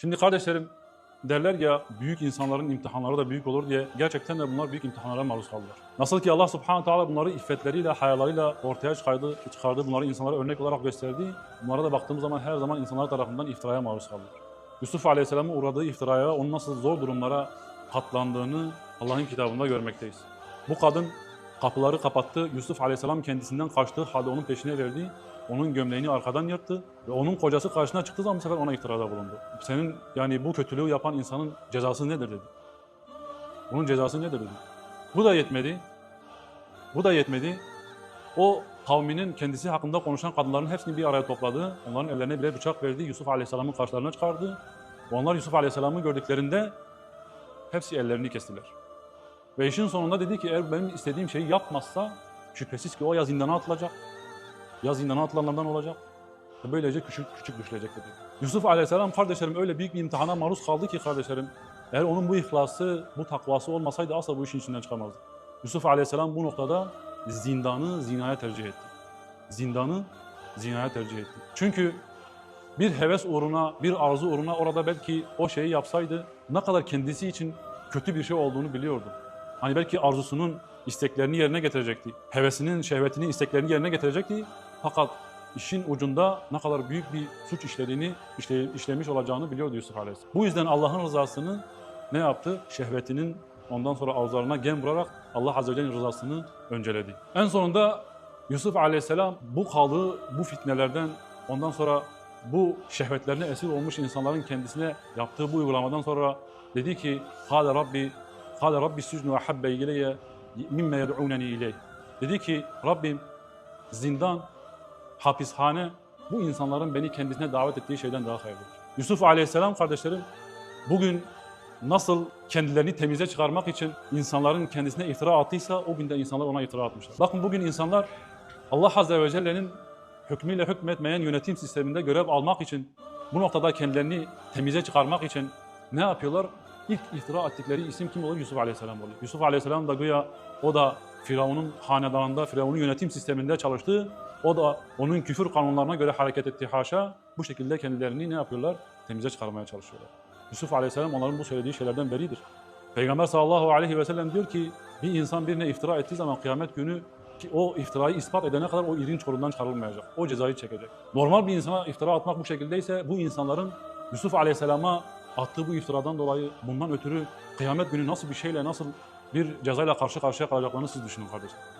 Şimdi kardeşlerim derler ya büyük insanların imtihanları da büyük olur diye gerçekten de bunlar büyük imtihanlara maruz kaldılar. Nasıl ki Allah subhanahu teala bunları iffetleriyle, hayalarıyla ortaya çıkardı, çıkardı bunları insanlara örnek olarak gösterdi. Bunlara da baktığımız zaman her zaman insanlar tarafından iftiraya maruz kaldılar. Yusuf Aleyhisselam'ın uğradığı iftiraya, onun nasıl zor durumlara katlandığını Allah'ın kitabında görmekteyiz. Bu kadın kapıları kapattı, Yusuf Aleyhisselam kendisinden kaçtığı halde onun peşine verdi. Onun gömleğini arkadan yırttı ve onun kocası karşısına çıktığı zaman bu sefer ona iftirada bulundu. Senin yani bu kötülüğü yapan insanın cezası nedir dedi. Bunun cezası nedir dedi. Bu da yetmedi. Bu da yetmedi. O kavminin kendisi hakkında konuşan kadınların hepsini bir araya topladı. Onların ellerine birer bıçak verdi. Yusuf Aleyhisselam'ın karşılarına çıkardı. Onlar Yusuf Aleyhisselam'ı gördüklerinde hepsi ellerini kestiler. Ve işin sonunda dedi ki eğer benim istediğim şeyi yapmazsa şüphesiz ki o ya zindana atılacak ya zindana atılanlardan olacak böylece küçük küçük düşülecek dedi. Yusuf Aleyhisselam kardeşlerim öyle büyük bir imtihana maruz kaldı ki kardeşlerim eğer onun bu ihlası, bu takvası olmasaydı asla bu işin içinden çıkamazdı. Yusuf Aleyhisselam bu noktada zindanı zinaya tercih etti. Zindanı zinaya tercih etti. Çünkü bir heves uğruna, bir arzu uğruna orada belki o şeyi yapsaydı ne kadar kendisi için kötü bir şey olduğunu biliyordu. Hani belki arzusunun isteklerini yerine getirecekti. Hevesinin, şehvetinin isteklerini yerine getirecekti. Fakat işin ucunda ne kadar büyük bir suç işlediğini, işle, işlemiş olacağını biliyordu Yusuf Aleyhisselam. Bu yüzden Allah'ın rızasını ne yaptı? Şehvetinin ondan sonra avlarına gem vurarak Allah Azze ve Celle'nin rızasını önceledi. En sonunda Yusuf Aleyhisselam bu kalı, bu fitnelerden ondan sonra bu şehvetlerine esir olmuş insanların kendisine yaptığı bu uygulamadan sonra dedi ki Kale Rabbi Kale Rabbi sücnu ahabbe ileyye mimme yed'uneni ileyh. Dedi ki Rabbim zindan, hapishane bu insanların beni kendisine davet ettiği şeyden daha hayırlıdır. Yusuf Aleyhisselam kardeşlerim bugün nasıl kendilerini temize çıkarmak için insanların kendisine iftira attıysa o günden insanlar ona iftira atmışlar. Bakın bugün insanlar Allah Azze ve Celle'nin hükmüyle hükmetmeyen yönetim sisteminde görev almak için bu noktada kendilerini temize çıkarmak için ne yapıyorlar? İlk iftira ettikleri isim kim olur? Yusuf Aleyhisselam oluyor. Yusuf Aleyhisselam da güya o da Firavun'un hanedanında, Firavun'un yönetim sisteminde çalıştı. O da onun küfür kanunlarına göre hareket etti haşa. Bu şekilde kendilerini ne yapıyorlar? Temize çıkarmaya çalışıyorlar. Yusuf Aleyhisselam onların bu söylediği şeylerden beridir. Peygamber sallallahu aleyhi ve sellem diyor ki bir insan birine iftira ettiği zaman kıyamet günü ki o iftirayı ispat edene kadar o irin çorundan çıkarılmayacak. O cezayı çekecek. Normal bir insana iftira atmak bu şekildeyse bu insanların Yusuf Aleyhisselam'a attığı bu iftiradan dolayı bundan ötürü kıyamet günü nasıl bir şeyle nasıl bir cezayla karşı karşıya kalacaklarını siz düşünün kardeşler.